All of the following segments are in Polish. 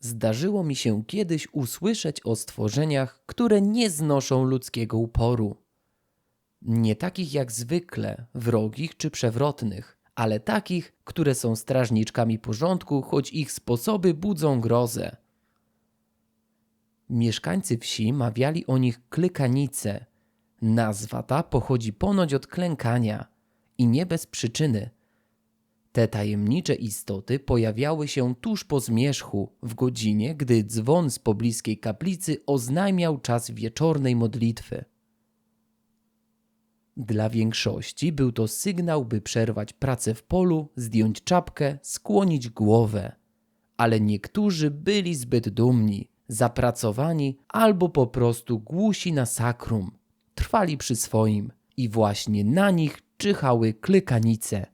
Zdarzyło mi się kiedyś usłyszeć o stworzeniach, które nie znoszą ludzkiego uporu. Nie takich jak zwykle, wrogich czy przewrotnych, ale takich, które są strażniczkami porządku, choć ich sposoby budzą grozę. Mieszkańcy wsi mawiali o nich klykanice. Nazwa ta pochodzi ponoć od klękania i nie bez przyczyny. Te tajemnicze istoty pojawiały się tuż po zmierzchu, w godzinie, gdy dzwon z pobliskiej kaplicy oznajmiał czas wieczornej modlitwy. Dla większości był to sygnał, by przerwać pracę w polu, zdjąć czapkę, skłonić głowę. Ale niektórzy byli zbyt dumni, zapracowani albo po prostu głusi na sakrum. Trwali przy swoim i właśnie na nich czyhały klykanice.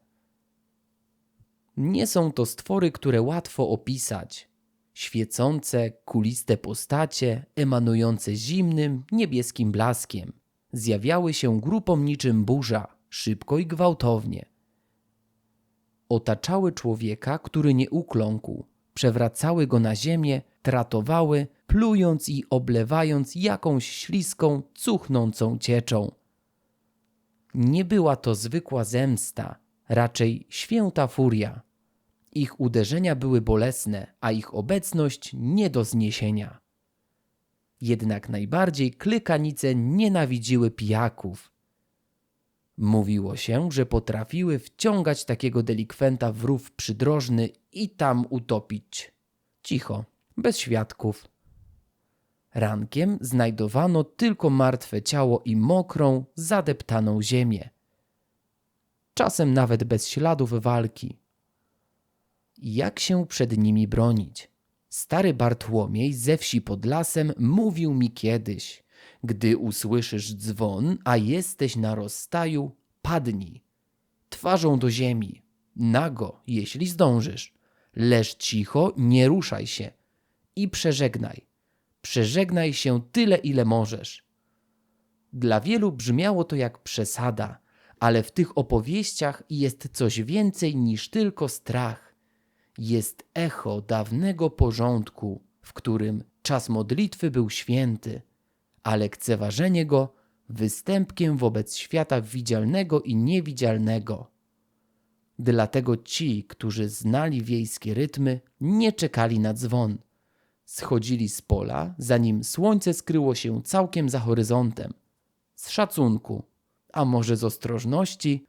Nie są to stwory, które łatwo opisać. Świecące, kuliste postacie, emanujące zimnym, niebieskim blaskiem. Zjawiały się grupą niczym burza, szybko i gwałtownie. Otaczały człowieka, który nie ukląkł, przewracały go na ziemię, tratowały, plując i oblewając jakąś śliską, cuchnącą cieczą. Nie była to zwykła zemsta, raczej święta furia. Ich uderzenia były bolesne, a ich obecność nie do zniesienia. Jednak najbardziej klykanice nienawidziły pijaków. Mówiło się, że potrafiły wciągać takiego delikwenta w rów przydrożny i tam utopić. Cicho, bez świadków. Rankiem znajdowano tylko martwe ciało i mokrą, zadeptaną ziemię. Czasem nawet bez śladów walki. Jak się przed nimi bronić? Stary Bartłomiej ze wsi pod lasem mówił mi kiedyś: Gdy usłyszysz dzwon, a jesteś na rozstaju, padnij. Twarzą do ziemi, nago, jeśli zdążysz. Leż cicho, nie ruszaj się i przeżegnaj. Przeżegnaj się tyle, ile możesz. Dla wielu brzmiało to jak przesada, ale w tych opowieściach jest coś więcej niż tylko strach. Jest echo dawnego porządku, w którym czas modlitwy był święty, a lekceważenie go występkiem wobec świata widzialnego i niewidzialnego. Dlatego ci, którzy znali wiejskie rytmy, nie czekali na dzwon. Schodzili z pola, zanim słońce skryło się całkiem za horyzontem. Z szacunku, a może z ostrożności,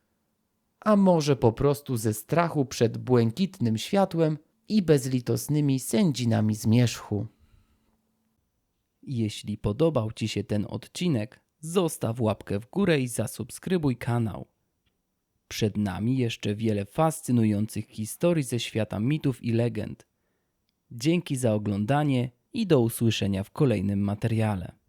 a może po prostu ze strachu przed błękitnym światłem i bezlitosnymi sędzinami zmierzchu. Jeśli podobał Ci się ten odcinek, zostaw łapkę w górę i zasubskrybuj kanał. Przed nami jeszcze wiele fascynujących historii ze świata mitów i legend. Dzięki za oglądanie i do usłyszenia w kolejnym materiale.